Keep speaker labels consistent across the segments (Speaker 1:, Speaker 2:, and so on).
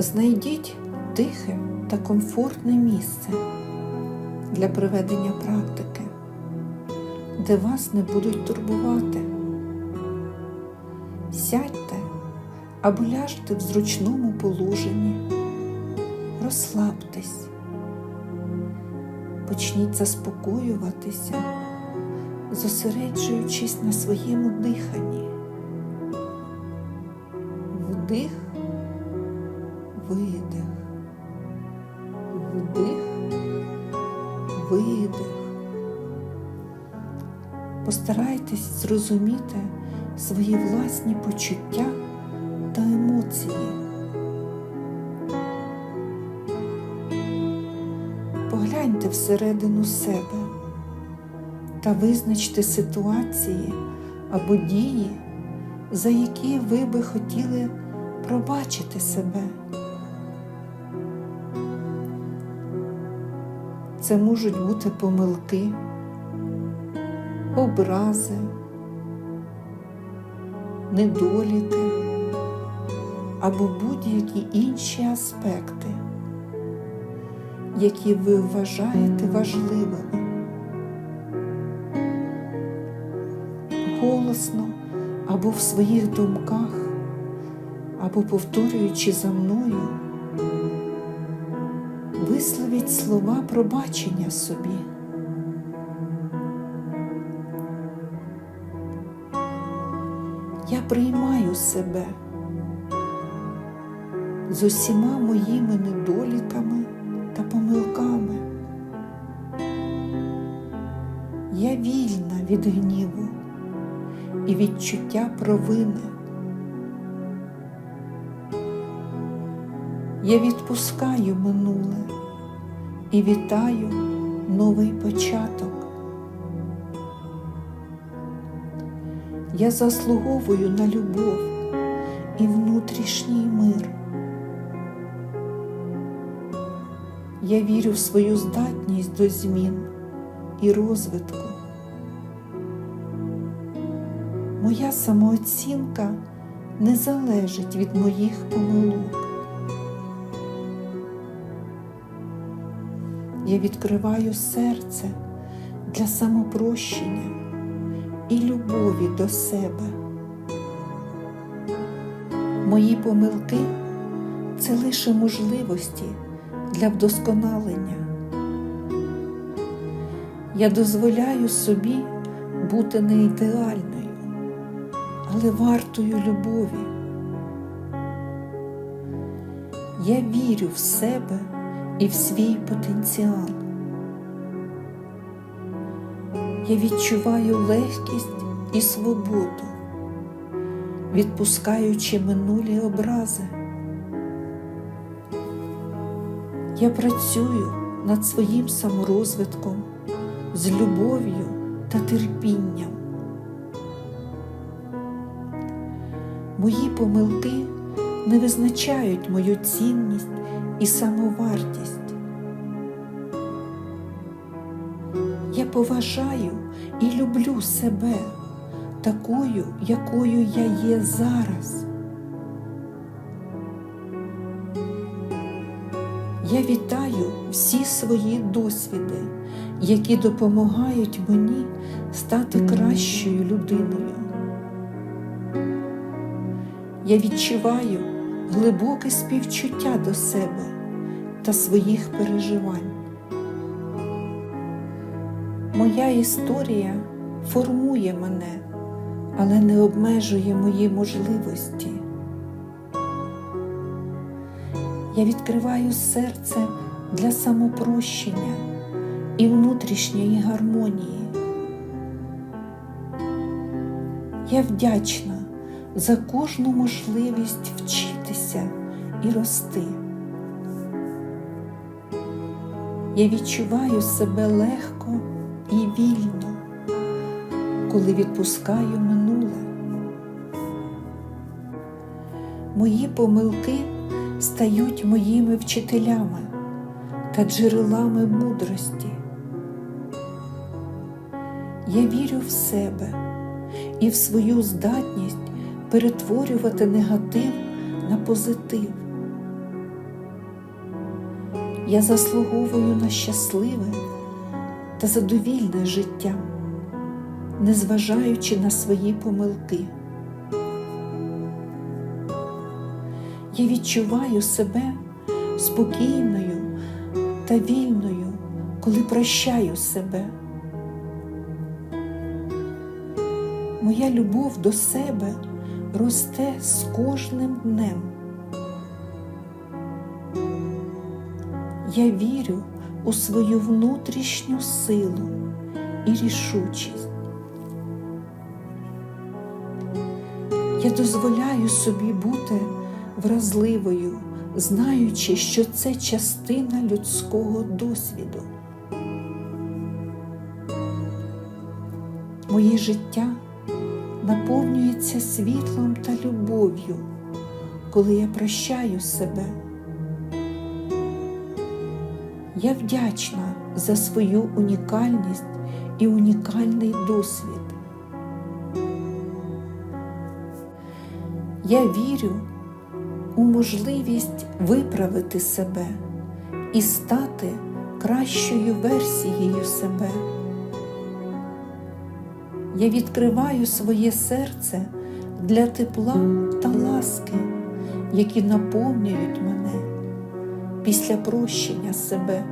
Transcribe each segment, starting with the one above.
Speaker 1: Знайдіть тихе та комфортне місце для проведення практики, де вас не будуть турбувати. Сядьте або ляжте в зручному положенні, розслабтесь, почніть заспокоюватися, зосереджуючись на своєму диханні. Вдих, зрозуміти свої власні почуття та емоції. Погляньте всередину себе та визначте ситуації або дії, за які ви би хотіли пробачити себе. Це можуть бути помилки, образи, недоліки або будь-які інші аспекти, які ви вважаєте важливими. Голосно або в своїх думках, або повторюючи за мною, висловіть слова пробачення собі. Приймаю себе з усіма моїми недоліками та помилками. Я вільна від гніву і відчуття провини. Я відпускаю минуле і вітаю новий початок. Я заслуговую на любов і внутрішній мир. Я вірю в свою здатність до змін і розвитку. Моя самооцінка не залежить від моїх помилок. Я відкриваю серце для самопрощення і любові до себе. Мої помилки це лише можливості для вдосконалення. Я дозволяю собі бути не ідеальною, але вартою любові. Я вірю в себе і в свій потенціал. Я відчуваю легкість і свободу, відпускаючи минулі образи. Я працюю над своїм саморозвитком з любов'ю та терпінням. Мої помилки не визначають мою цінність і самовартість. Поважаю і люблю себе такою, якою я є зараз. Я вітаю всі свої досвіди, які допомагають мені стати кращою людиною. Я відчуваю глибоке співчуття до себе та своїх переживань. Моя історія формує мене, але не обмежує мої можливості. Я відкриваю серце для самопрощення і внутрішньої гармонії. Я вдячна за кожну можливість вчитися і рости. Я відчуваю себе легко і вільно, коли відпускаю минуле. Мої помилки стають моїми вчителями та джерелами мудрості. Я вірю в себе і в свою здатність перетворювати негатив на позитив. Я заслуговую на щасливе та задовільне життя, незважаючи на свої помилки. Я відчуваю себе спокійною та вільною, коли прощаю себе. Моя любов до себе росте з кожним днем. Я вірю у свою внутрішню силу і рішучість. Я дозволяю собі бути вразливою, знаючи, що це частина людського досвіду. Моє життя наповнюється світлом та любов'ю, коли я прощаю себе. Я вдячна за свою унікальність і унікальний досвід. Я вірю у можливість виправити себе і стати кращою версією себе. Я відкриваю своє серце для тепла та ласки, які наповнюють мене після прощення себе.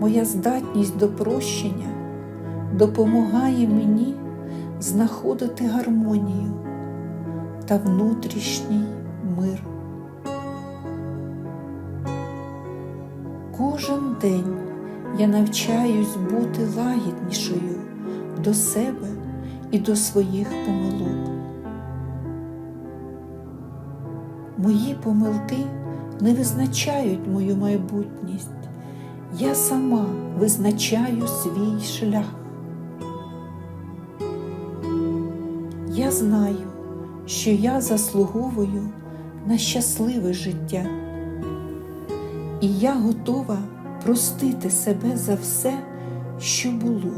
Speaker 1: Моя здатність до прощення допомагає мені знаходити гармонію та внутрішній мир. Кожен день я навчаюсь бути лагіднішою до себе і до своїх помилок. Мої помилки не визначають мою майбутність. Я сама визначаю свій шлях. Я знаю, що я заслуговую на щасливе життя, і я готова простити себе за все, що було.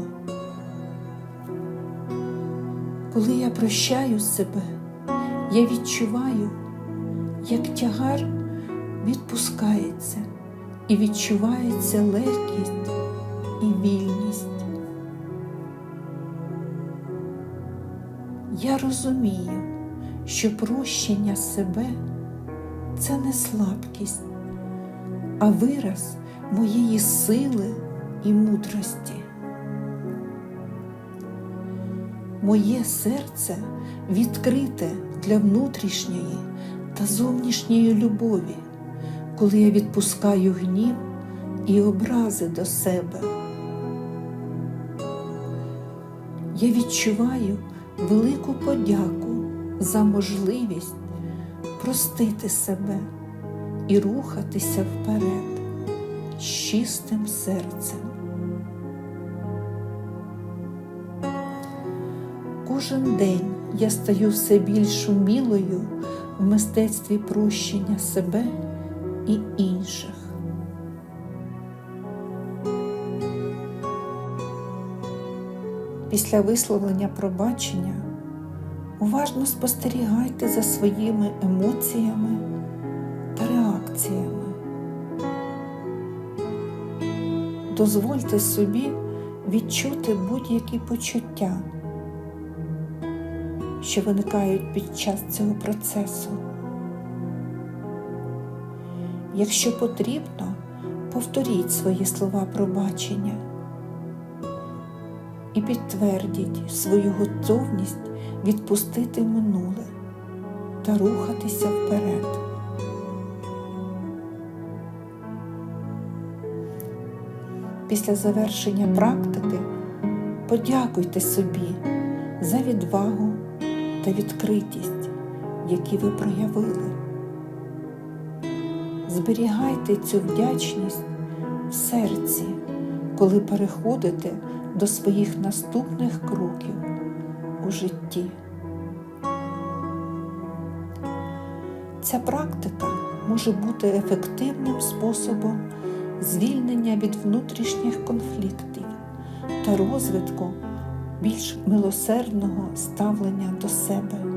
Speaker 1: Коли я прощаю себе, я відчуваю, як тягар відпускається і відчувається легкість і вільність. Я розумію, що прощення себе це не слабкість, а вираз моєї сили і мудрості. Моє серце відкрите для внутрішньої та зовнішньої любові, коли я відпускаю гнів і образи до себе. Я відчуваю велику подяку за можливість простити себе і рухатися вперед з чистим серцем. Кожен день я стаю все більш умілою в мистецтві прощення себе і інших. Після висловлення пробачення уважно спостерігайте за своїми емоціями та реакціями. Дозвольте собі відчути будь-які почуття, що виникають під час цього процесу. Якщо потрібно, повторіть свої слова пробачення і підтвердіть свою готовність відпустити минуле та рухатися вперед. Після завершення практики подякуйте собі за відвагу та відкритість, які ви проявили. Зберігайте цю вдячність в серці, коли переходите до своїх наступних кроків у житті. Ця практика може бути ефективним способом звільнення від внутрішніх конфліктів та розвитку більш милосердного ставлення до себе.